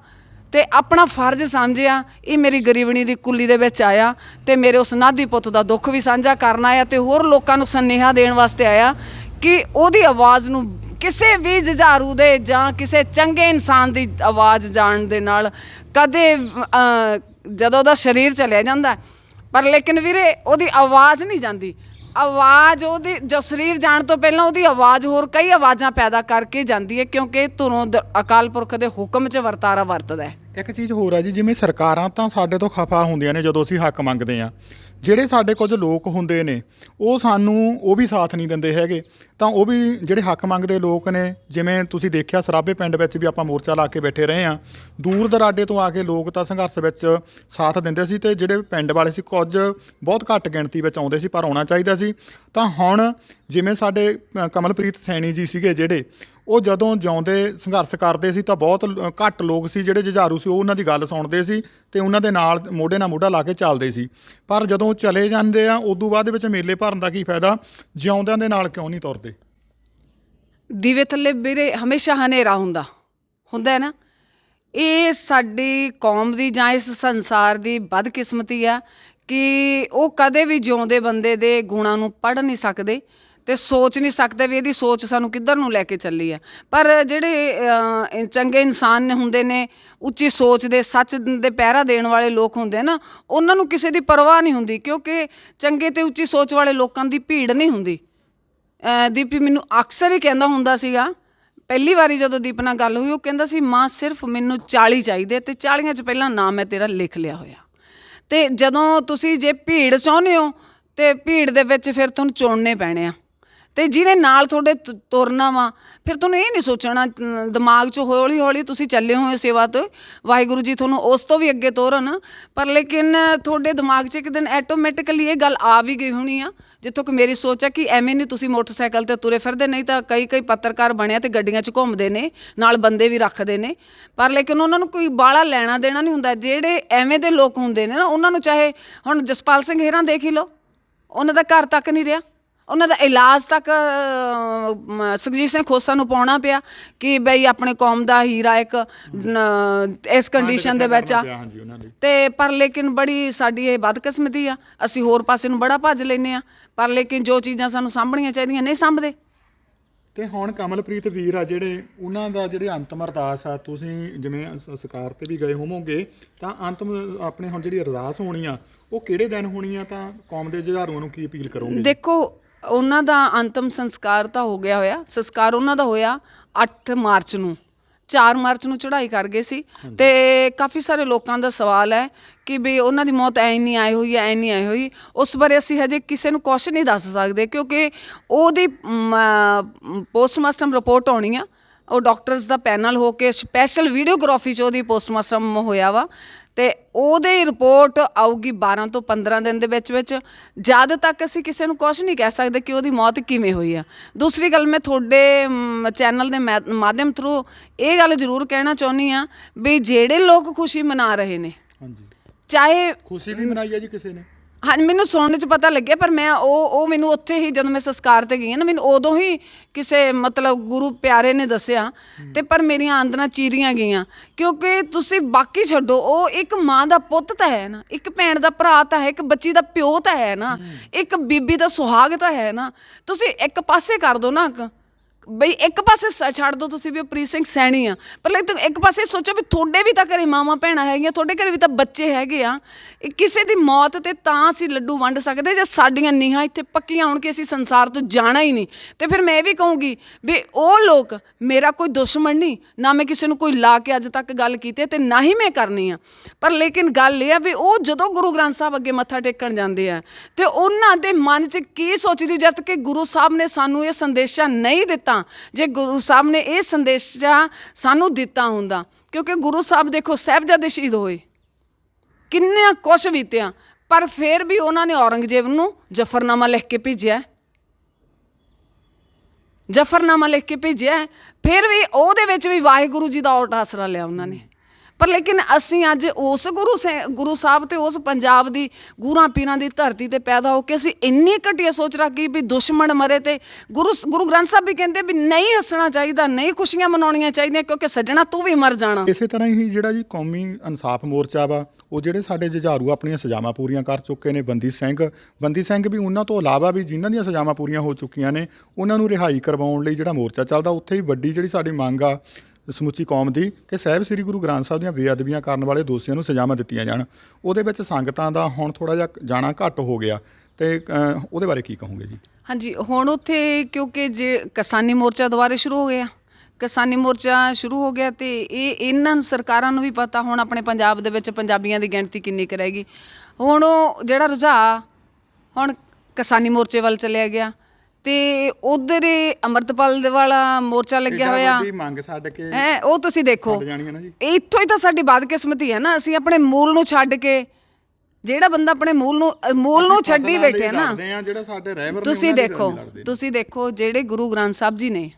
A: ਤੇ ਆਪਣਾ ਫਰਜ਼ ਸਮਝਿਆ ਇਹ ਮੇਰੀ ਗਰੀਬਣੀ ਦੀ ਕੁੱਲੀ ਦੇ ਵਿੱਚ ਆਇਆ ਤੇ ਮੇਰੇ ਉਸ ਨਾਦੀ ਪੁੱਤ ਦਾ ਦੁੱਖ ਵੀ ਸਾਂਝਾ ਕਰਨ ਆਇਆ ਤੇ ਹੋਰ ਲੋਕਾਂ ਨੂੰ ਸੰਨੇਹਾ ਦੇਣ ਵਾਸਤੇ ਆਇਆ ਕਿ ਉਹਦੀ ਆਵਾਜ਼ ਨੂੰ ਕਿਸੇ ਵੀ ਜੁਝਾਰੂ ਦੇ ਜਾਂ ਕਿਸੇ ਚੰਗੇ ਇਨਸਾਨ ਦੀ ਆਵਾਜ਼ ਜਾਣ ਦੇ ਨਾਲ ਕਦੇ ਅਹ, ਜਦੋਂ ਉਹਦਾ ਸਰੀਰ ਚਲਿਆ ਜਾਂਦਾ ਪਰ ਲੇਕਿਨ ਵੀਰੇ ਉਹਦੀ ਆਵਾਜ਼ ਨਹੀਂ ਜਾਂਦੀ। ਆਵਾਜ਼ ਉਹਦੀ ਜੋ ਸਰੀਰ ਜਾਣ ਤੋਂ ਪਹਿਲਾਂ ਉਹਦੀ ਆਵਾਜ਼ ਹੋਰ ਕਈ ਆਵਾਜ਼ਾਂ ਪੈਦਾ ਕਰਕੇ ਜਾਂਦੀ ਹੈ, ਕਿਉਂਕਿ ਧੁਰੋਂ ਦ- ਅਕਾਲ ਪੁਰਖ ਦੇ ਹੁਕਮ 'ਚ ਵਰਤਾਰਾ ਵਰਤਦਾ ਹੈ।
B: ਇੱਕ ਚੀਜ਼ ਹੋਰ ਆ ਜੀ, ਜਿਵੇਂ ਸਰਕਾਰਾਂ ਤਾਂ ਸਾਡੇ ਤੋਂ ਖਫਾ ਹੁੰਦੀਆਂ ਨੇ ਜਦੋਂ ਅਸੀਂ ਹੱਕ ਮੰਗਦੇ ਆ ਜਿਹੜੇ ਸਾਡੇ ਕੁਝ ਲੋਕ ਹੁੰਦੇ ਨੇ, ਉਹ ਸਾਨੂੰ ਉਹ ਵੀ ਸਾਥ ਨਹੀਂ ਦਿੰਦੇ ਹੈਗੇ। ਤਾਂ ਉਹ ਵੀ ਜਿਹੜੇ ਹੱਕ ਮੰਗਦੇ ਲੋਕ ਨੇ, ਜਿਵੇਂ ਤੁਸੀਂ ਦੇਖਿਆ ਸਰਾਬੇ ਪਿੰਡ ਵਿੱਚ ਵੀ ਆਪਾਂ ਮੋਰਚਾ ਲਾ ਕੇ ਬੈਠੇ ਰਹੇ ਆ ਦੂਰ ਦਰਾਡੇ ਤੋਂ ਆ ਕੇ ਲੋਕ ਤਾਂ ਸੰਘਰਸ਼ ਵਿੱਚ ਸਾਥ ਦਿੰਦੇ ਸੀ ਤੇ ਜਿਹੜੇ ਪਿੰਡ ਵਾਲੇ ਸੀ ਕੁਝ ਬਹੁਤ ਘੱਟ ਗਿਣਤੀ ਵਿੱਚ ਆਉਂਦੇ ਸੀ ਪਰ ਆਉਣਾ ਚਾਹੀਦਾ ਸੀ। ਤਾਂ ਹੁਣ ਜਿਵੇਂ ਸਾਡੇ ਕਮਲਪ੍ਰੀਤ ਸੈਣੀ ਜੀ ਸੀਗੇ ਜਿਹੜੇ ਉਹ ਜਦੋਂ ਜਿਉਂਦੇ, ਸੰਘਰਸ਼ ਕਰਦੇ ਸੀ ਤਾਂ ਬਹੁਤ ਲ- ਘੱਟ ਲੋਕ ਸੀ ਜਿਹੜੇ ਜੁਝਾਰੂ ਸੀ, ਉਹ ਉਹਨਾਂ ਦੀ ਗੱਲ ਸੁਣਦੇ ਸੀ ਤੇ ਉਹਨਾਂ ਦੇ ਨਾਲ ਮੋਢੇ ਨਾਲ ਮੋਢਾ ਲਾ ਕੇ ਚੱਲਦੇ ਸੀ। ਪਰ ਜਦੋਂ ਚਲੇ ਜਾਂਦੇ ਆ, ਉਦੋਂ ਬਾਅਦ ਦੇ ਵਿੱਚ ਮੇਲੇ ਭਰਨ ਦਾ ਕੀ ਫਾਇਦਾ? ਜਿਉਂਦਿਆਂ ਦੇ ਨਾਲ ਕਿਉਂ ਨਹੀਂ ਤੁਰਦੇ?
A: ਦੀਵੇ ਥੱਲੇ ਵੀਰੇ ਹਮੇਸ਼ਾ ਹਨੇਰਾ ਹੁੰਦਾ ਹੁੰਦਾ ਹੈ ਨਾ? ਇਹ ਸਾਡੀ ਕੌਮ ਦੀ ਜਾਂ ਇਸ ਸੰਸਾਰ ਦੀ ਬਦਕਿਸਮਤੀ ਆ ਕਿ ਉਹ ਕਦੇ ਵੀ ਜਿਉਂਦੇ ਬੰਦੇ ਦੇ ਗੁਣਾਂ ਨੂੰ ਪੜ੍ਹ ਨਹੀਂ ਸਕਦੇ। ਤੇ ਸੋਚ ਨਹੀਂ ਸਕਦੇ ਵੀ ਇਹਦੀ ਸੋਚ ਸਾਨੂੰ ਕਿੱਧਰ ਨੂੰ ਲੈ ਕੇ ਚੱਲੀ ਹੈ। ਪਰ ਜਿਹੜੇ ਚੰਗੇ ਇਨਸਾਨ ਹੁੰਦੇ ਨੇ, ਉੱਚੀ ਸੋਚ ਦੇ, ਸੱਚ ਦੇ ਪਹਿਰਾ ਦੇਣ ਵਾਲੇ ਲੋਕ ਹੁੰਦੇ ਨਾ, ਉਹਨਾਂ ਨੂੰ ਕਿਸੇ ਦੀ ਪਰਵਾਹ ਨਹੀਂ ਹੁੰਦੀ, ਕਿਉਂਕਿ ਚੰਗੇ ਤੇ ਉੱਚੀ ਸੋਚ ਵਾਲੇ ਲੋਕਾਂ ਦੀ ਭੀੜ ਨਹੀਂ ਹੁੰਦੀ। ਦੀਪੀ ਮੈਨੂੰ ਅਕਸਰ ਹੀ ਕਹਿੰਦਾ ਹੁੰਦਾ ਸੀਗਾ, ਪਹਿਲੀ ਵਾਰੀ ਜਦੋਂ ਦੀਪ ਨਾਲ ਗੱਲ ਹੋਈ, ਉਹ ਕਹਿੰਦਾ ਸੀ, ਮਾਂ, ਸਿਰਫ ਮੈਨੂੰ 40 ਚਾਹੀਦੇ ਤੇ 40 ਚ ਪਹਿਲਾਂ ਨਾਮ ਮੈਂ ਤੇਰਾ ਲਿਖ ਲਿਆ ਹੋਇਆ। ਤੇ ਜਦੋਂ ਤੁਸੀਂ ਜੇ ਭੀੜ ਚਾਹੁੰਦੇ ਹੋ, ਤੇ ਭੀੜ ਦੇ ਵਿੱਚ ਫਿਰ ਤੁਹਾਨੂੰ ਚੁਣਨੇ ਪੈਣੇ ਆ। ਤੇ ਜਿਹਨੇ ਨਾਲ ਤੁਹਾਡੇ ਤੁ- ਤੁਰਨਾ ਵਾ ਫਿਰ ਤੁਹਾਨੂੰ ਇਹ ਨਹੀਂ ਸੋਚਣਾ ਅਮ, ਦਿਮਾਗ 'ਚ ਹੌਲੀ ਹੌਲੀ ਤੁਸੀਂ ਚੱਲੇ ਹੋਏ ਸੇਵਾ ਤੋਂ। ਵਾਹਿਗੁਰੂ ਜੀ ਤੁਹਾਨੂੰ ਉਸ ਤੋਂ ਵੀ ਅੱਗੇ ਤੋਰਨ। ਪਰ ਲੇਕਿਨ ਤੁਹਾਡੇ ਦਿਮਾਗ 'ਚ ਇੱਕ ਦਿਨ ਆਟੋਮੈਟਿਕਲੀ ਇਹ ਗੱਲ ਆ ਵੀ ਗਈ ਹੋਣੀ ਆ ਜਿੱਥੋਂ ਕਿ ਮੇਰੀ ਸੋਚ ਹੈ ਕਿ ਐਵੇਂ ਨਹੀਂ ਤੁਸੀਂ ਮੋਟਰਸਾਈਕਲ ਤੇ ਤੁਰੇ ਫਿਰਦੇ ਨਹੀਂ ਤਾਂ ਕਈ ਕਈ ਪੱਤਰਕਾਰ ਬਣਿਆ ਤੇ ਗੱਡੀਆਂ 'ਚ ਘੁੰਮਦੇ ਨੇ ਨਾਲ ਬੰਦੇ ਵੀ ਰੱਖਦੇ ਨੇ। ਪਰ ਲੇਕਿਨ ਉਹਨਾਂ ਨੂੰ ਕੋਈ ਬਾਹਲਾ ਲੈਣਾ ਦੇਣਾ ਨਹੀਂ ਹੁੰਦਾ। ਜਿਹੜੇ ਐਵੇਂ ਦੇ ਲੋਕ ਹੁੰਦੇ ਨੇ ਨਾ ਉਹਨਾਂ ਨੂੰ ਚਾਹੇ ਹੁਣ ਜਸਪਾਲ ਸਿੰਘ ਹੇਰਾਂ ਦੇਖ ਹੀ ਲਓ ਉਹਨਾਂ ਦਾ ਘਰ ਤੱਕ ਨਹੀਂ ਰਿਹਾ। ਉਹਨਾਂ ਦਾ ਇਲਾਜ ਤੱਕ ਸੁਖਜੀਤ ਸਿੰਘ ਖੋਸਾ ਨੂੰ ਪਾਉਣਾ ਪਿਆ ਕਿ ਬਈ ਆਪਣੇ ਕੌਮ ਦਾ ਹੀਰਾ ਇੱਕ ਨ- ਇਸ ਕੰਡੀਸ਼ਨ ਦੇ ਵਿੱਚ ਆ।
B: ਹਾਂਜੀ ਉਹਨਾਂ ਲਈ।
A: ਤੇ ਪਰ ਲੇਕਿਨ ਬੜੀ ਸਾਡੀ ਇਹ ਬਦਕਿਸਮਤੀ ਆ। ਅਸੀਂ ਹੋਰ ਪਾਸੇ ਨੂੰ ਬੜਾ ਭੱਜ ਲੈਨੇ ਆ। ਪਰ ਲੇਕਿਨ ਜੋ ਚੀਜ਼ਾਂ ਸਾਨੂੰ ਸਾਂਭਣੀਆਂ ਚਾਹੀਦੀਆਂ ਨਹੀਂ ਸਾਂਭਦੇ।
B: ਤੇ ਹੁਣ ਕਮਲਪ੍ਰੀਤ ਵੀਰ ਆ ਜਿਹੜੇ ਉਹਨਾਂ ਦਾ ਜਿਹੜੇ ਅੰਤਮ ਅਰਦਾਸ ਆ ਤੁਸੀਂ ਜਿਵੇਂ ਸ- ਸਰਕਾਰ ਤੇ ਵੀ ਗਏ ਹੋਵੋਗੇ ਤਾਂ ਅੰਤਮ ਆਪਣੇ ਹੁਣ ਜਿਹੜੀ ਅਰਦਾਸ ਹੋਣੀ ਆ ਉਹ ਕਿਹੜੇ ਦਿਨ ਹੋਣੀ ਆ? ਤਾਂ ਕੌਮ ਦੇ ਜੁਝਾਰੂਆਂ ਨੂੰ ਕੀ ਅਪੀਲ ਕਰੋਗੇ?
A: ਦੇਖੋ ਉਹਨਾਂ ਦਾ ਅੰਤਮ ਸੰਸਕਾਰ ਤਾਂ ਹੋ ਗਿਆ ਹੋਇਆ। ਸੰਸਕਾਰ ਉਹਨਾਂ ਦਾ ਹੋਇਆ 8 ਮਾਰਚ ਨੂੰ। 4 ਮਾਰਚ ਨੂੰ ਚੜ੍ਹਾਈ ਕਰ ਗਏ ਸੀ। ਤੇ ਕਾਫੀ ਸਾਰੇ ਲੋਕਾਂ ਦਾ ਸਵਾਲ ਹੈ ਕਿ ਵੀ ਉਹਨਾਂ ਦੀ ਮੌਤ ਐ ਨਹੀਂ ਆਈ ਹੋਈ, ਐ ਨਹੀਂ ਆਈ ਹੋਈ। ਉਸ ਬਾਰੇ ਅਸੀਂ ਹਜੇ ਕਿਸੇ ਨੂੰ ਕੁਝ ਨਹੀਂ ਦੱਸ ਸਕਦੇ ਕਿਉਂਕਿ ਉਹਦੀ ਪੋਸਟਮਾਰਟਮ ਰਿਪੋਰਟ ਆਉਣੀ ਆ। ਉਹ ਡਾਕਟਰਸ ਦਾ ਪੈਨਲ ਹੋ ਕੇ ਸਪੈਸ਼ਲ ਵੀਡੀਓਗ੍ਰਾਫੀ ਚ ਉਹਦੀ ਪੋਸਟਮਾਰਟਮ ਹੋਇਆ ਵਾ। ਤੇ ਉਹਦੀ ਰਿਪੋਰਟ ਆਊਗੀ 12 ਤੋਂ 15 ਦਿਨ ਦੇ ਵਿੱਚ ਵਿੱਚ। ਜਦ ਤੱਕ ਅਸੀਂ ਕਿਸੇ ਨੂੰ ਕੁਝ ਨਹੀਂ ਕਹਿ ਸਕਦੇ ਕਿ ਉਹਦੀ ਮੌਤ ਕਿਵੇਂ ਹੋਈ ਆ। ਦੂਸਰੀ ਗੱਲ ਮੈਂ ਤੁਹਾਡੇ ਚੈਨਲ ਦੇ ਮਾਧਿਅਮ ਥਰੂ ਇਹ ਗੱਲ ਜ਼ਰੂਰ ਕਹਿਣਾ ਚਾਹੁੰਦੀ ਆ ਵੀ ਜਿਹੜੇ ਲੋਕ ਖੁਸ਼ੀ ਮਨਾ ਰਹੇ ਨੇ
B: ਹਾਂਜੀ।
A: ਚਾਹੇ
B: ਖੁਸ਼ੀ ਵੀ ਮਨਾਈ ਆ ਜੀ ਕਿਸੇ ਨੇ।
A: ਹਾਂ, ਮੈਨੂੰ ਸੁਣਨ ਚ ਪਤਾ ਲੱਗਿਆ, ਪਰ ਮੈਂ ਉਹ ਉਹ ਮੈਨੂੰ ਉੱਥੇ ਹੀ ਜਦੋਂ ਮੈਂ ਸੰਸਕਾਰ ਤੇ ਗਈ ਹਾਂ ਨਾ, ਮੈਨੂੰ ਉਦੋਂ ਹੀ ਕਿਸੇ ਮਤਲਬ ਗੁਰੂ ਪਿਆਰੇ ਨੇ ਦੱਸਿਆ, ਤੇ ਪਰ ਮੇਰੀਆਂ ਆਂਦਰਾਂ ਚੀਰੀਆਂ ਗਈਆਂ। ਕਿਉਂਕਿ ਤੁਸੀਂ ਬਾਕੀ ਛੱਡੋ, ਉਹ ਇੱਕ ਮਾਂ ਦਾ ਪੁੱਤ ਤਾਂ ਹੈ ਨਾ, ਇੱਕ ਭੈਣ ਦਾ ਭਰਾ ਤਾਂ ਹੈ, ਇੱਕ ਬੱਚੀ ਦਾ ਪਿਓ ਤਾਂ ਹੈ ਨਾ, ਇੱਕ ਬੀਬੀ ਦਾ ਸੁਹਾਗ ਤਾਂ ਹੈ ਨਾ। ਤੁਸੀਂ ਇੱਕ ਪਾਸੇ ਕਰ ਦੋ ਨਾ ਕ- ਬਈ ਇੱਕ ਪਾਸੇ ਸ- ਛੱਡ ਦੋ ਤੁਸੀਂ ਵੀ ਉਹ ਪ੍ਰੀਤ ਸਿੰਘ ਸੈਣੀ ਆ। ਪਰ ਲੇਕਿਨ ਇੱਕ ਪਾਸੇ ਸੋਚੋ ਵੀ ਤੁਹਾਡੇ ਵੀ ਤਾਂ ਘਰੇ ਮਾਵਾਂ ਭੈਣਾਂ ਹੈਗੀਆਂ, ਤੁਹਾਡੇ ਘਰੇ ਵੀ ਤਾਂ ਬੱਚੇ ਹੈਗੇ ਆ। ਇਹ ਕਿਸੇ ਦੀ ਮੌਤ ਤੇ ਤਾਂ ਅਸੀਂ ਲੱਡੂ ਵੰਡ ਸਕਦੇ ਜੇ ਸਾਡੀਆਂ ਨੀਹਾਂ ਇੱਥੇ ਪੱਕੀਆਂ ਹੋਣ ਕਿ ਅਸੀਂ ਸੰਸਾਰ ਤੋਂ ਜਾਣਾ ਹੀ ਨਹੀਂ। ਤੇ ਫਿਰ ਮੈਂ ਇਹ ਵੀ ਕਹੂੰਗੀ ਵੀ ਉਹ ਲੋਕ ਮੇਰਾ ਕੋਈ ਦੁਸ਼ਮਣ ਨਹੀਂ, ਨਾ ਮੈਂ ਕਿਸੇ ਨੂੰ ਕੋਈ ਲਾ ਕੇ ਅੱਜ ਤੱਕ ਗੱਲ ਕੀਤੀ ਹੈ ਤੇ ਨਾ ਹੀ ਮੈਂ ਕਰਨੀ ਆ। ਪਰ ਲੇਕਿਨ ਗੱਲ ਇਹ ਆ ਵੀ ਉਹ ਜਦੋਂ ਗੁਰੂ ਗ੍ਰੰਥ ਸਾਹਿਬ ਅੱਗੇ ਮੱਥਾ ਟੇਕਣ ਜਾਂਦੇ ਆ, ਤੇ ਉਹਨਾਂ ਦੇ ਮਨ 'ਚ ਕੀ ਸੋਚਦੀ ਜਦ ਕਿ ਗੁਰੂ ਸਾਹਿਬ ਨੇ ਸਾਨੂੰ ਇਹ ਸੰਦੇਸ਼ਾ ਨਹੀਂ ਦਿੱਤਾ ਜੇ ਗੁਰੂ ਸਾਹਿਬ ਨੇ ਇਹ ਸੰਦੇਸ਼ਾ ਸਾਨੂੰ ਦਿੱਤਾ ਹੁੰਦਾ, ਕਿਉਂਕਿ ਗੁਰੂ ਸਾਹਿਬ ਦੇਖੋ ਸਾਹਿਬਜ਼ਾਦੇ ਸ਼ਹੀਦ ਹੋਏ। ਕਿੰਨੇ ਕੁਛ ਬੀਤਿਆ, ਪਰ ਫਿਰ ਵੀ ਉਹਨਾਂ ਨੇ ਔਰੰਗਜ਼ੇਬ ਨੂੰ ਜਫਰਨਾਮਾ ਲਿਖ ਕੇ ਭੇਜਿਆ। ਜਫਰਨਾਮਾ ਲਿਖ ਕੇ ਭੇਜਿਆ, ਫਿਰ ਵੀ ਉਹਦੇ ਵਿੱਚ ਵੀ ਵਾਹਿਗੁਰੂ ਜੀ ਦਾ ਓਟ ਆਸਰਾ ਲਿਆ ਉਹਨਾਂ ਨੇ। ਪਰ ਲੇਕਿਨ ਅਸੀਂ ਅੱਜ ਉਸ ਗੁਰੂ ਸੇ- ਗੁਰੂ ਸਾਹਿਬ ਤੇ ਉਸ ਪੰਜਾਬ ਦੀ ਗੁਰਾਂ ਪੀਰਾਂ ਦੀ ਧਰਤੀ ਤੇ ਪੈਦਾ ਹੋ ਕੇ ਅਸੀਂ ਇੰਨੀ ਘਟੀਆ ਸੋਚ ਰੱਖੀ ਵੀ ਦੁਸ਼ਮਣ ਮਰੇ ਤੇ ਗੁਰੂ ਗੁਰੂ ਗ੍ਰੰਥ ਸਾਹਿਬ ਵੀ ਕਹਿੰਦੇ ਵੀ ਨਹੀਂ ਹੱਸਣਾ ਚਾਹੀਦਾ, ਨਹੀਂ ਖੁਸ਼ੀਆਂ ਮਨਾਉਣੀਆਂ ਚਾਹੀਦੀਆਂ ਕਿਉਂਕਿ ਸੱਜਣਾ ਤੂੰ ਵੀ ਮਰ ਜਾਣਾ।
B: ਇਸੇ ਤਰ੍ਹਾਂ ਹੀ ਜਿਹੜਾ ਜੀ ਕੌਮੀ ਇਨਸਾਫ ਮੋਰਚਾ ਵਾ, ਉਹ ਜਿਹੜੇ ਸਾਡੇ ਜੁਝਾਰੂ ਆਪਣੀਆਂ ਸਜ਼ਾਵਾਂ ਪੂਰੀਆਂ ਕਰ ਚੁੱਕੇ ਨੇ, ਬੰਦੀ ਸਿੰਘ ਬੰਦੀ ਸਿੰਘ ਵੀ ਉਹਨਾਂ ਤੋਂ ਇਲਾਵਾ ਵੀ ਜਿਨ੍ਹਾਂ ਦੀਆਂ ਸਜ਼ਾਵਾਂ ਪੂਰੀਆਂ ਹੋ ਚੁੱਕੀਆਂ ਨੇ, ਉਹਨਾਂ ਨੂੰ ਰਿਹਾਈ ਕਰਵਾਉਣ ਲਈ ਜਿਹੜਾ ਮੋਰਚਾ ਚੱਲਦਾ, ਉੱਥੇ ਹੀ ਵੱਡੀ ਜਿਹੜੀ ਸਾਡੀ ਮੰਗ ਆ ਸਮੁੱਚੀ ਕੌਮ ਦੀ ਕਿ ਸਾਹਿਬ ਸ੍ਰੀ ਗੁਰੂ ਗ੍ਰੰਥ ਸਾਹਿਬ ਦੀਆਂ ਬੇਅਦਬੀਆਂ ਕਰਨ ਵਾਲੇ ਦੋਸ਼ੀਆਂ ਨੂੰ ਸਜ਼ਾਵਾਂ ਦਿੱਤੀਆਂ ਜਾਣ। ਉਹਦੇ ਵਿੱਚ ਸੰਗਤਾਂ ਦਾ ਹੁਣ ਥੋੜਾ ਜਿਹਾ ਜਾਣਾ ਘੱਟ ਹੋ ਗਿਆ। ਤੇ ਉਹਦੇ ਬਾਰੇ ਕੀ ਕਹੋਗੇ ਜੀ?
A: ਹਾਂਜੀ, ਹੁਣ ਉੱਥੇ ਕਿਉਂਕਿ ਜੇ ਕਿਸਾਨੀ ਮੋਰਚਾ ਦੁਬਾਰੇ ਸ਼ੁਰੂ ਹੋ ਗਿਆ। ਕਿਸਾਨੀ ਮੋਰਚਾ ਸ਼ੁਰੂ ਹੋ ਗਿਆ ਤੇ ਇਹ ਇਹਨਾਂ ਸਰਕਾਰਾਂ ਨੂੰ ਵੀ ਪਤਾ, ਹੁਣ ਆਪਣੇ ਪੰਜਾਬ ਦੇ ਵਿੱਚ ਪੰਜਾਬੀਆਂ ਦੀ ਗਿਣਤੀ ਕਿੰਨੀ ਕੁ ਰਹੇਗੀ ਹੁਣ ਉਹ ਜਿਹੜਾ ਰੁਝਾਅ, ਹੁਣ ਕਿਸਾਨੀ ਮੋਰਚੇ ਵੱਲ ਚਲਿਆ ਗਿਆ। ਤੇ ਉਧਰ ਅਮਰਤਪਾਲ ਦੇ ਵਾਲਾ ਮੋਰਚਾ ਲੱਗਿਆ ਹੋਇਆ।
B: ਵੱਡੀ ਮੰਗ ਛੱਡ ਕੇ
A: ਹੈ ਉਹ ਤੁਸੀਂ ਦੇਖੋ।
B: ਛੱਡ ਜਾਣੀ ਹੈ ਨਾ ਜੀ।
A: ਇੱਥੋਂ ਹੀ ਤਾਂ ਸਾਡੀ ਬਦਕਿਸਮਤੀ ਹੈ ਨਾ ਅਸੀਂ ਆਪਣੇ ਮੂਲ ਨੂੰ ਛੱਡ ਕੇ ਜਿਹੜਾ ਬੰਦਾ ਆਪਣੇ ਮੂਲ ਨੂੰ ਮੂਲ ਨੂੰ ਛੱਡੀ ਬੈਠੇ ਨਾ।
B: ਲੜਦੇ ਆ, ਜਿਹੜਾ ਸਾਡੇ ਰਹਿਬਰ ਨੇ
A: ਤੁਸੀਂ ਦੇਖੋ। ਤੁਸੀਂ ਦੇਖੋ ਜਿਹੜੇ ਗੁਰੂ ਗ੍ਰੰਥ ਸਾਹਿਬ ਜੀ ਨੇ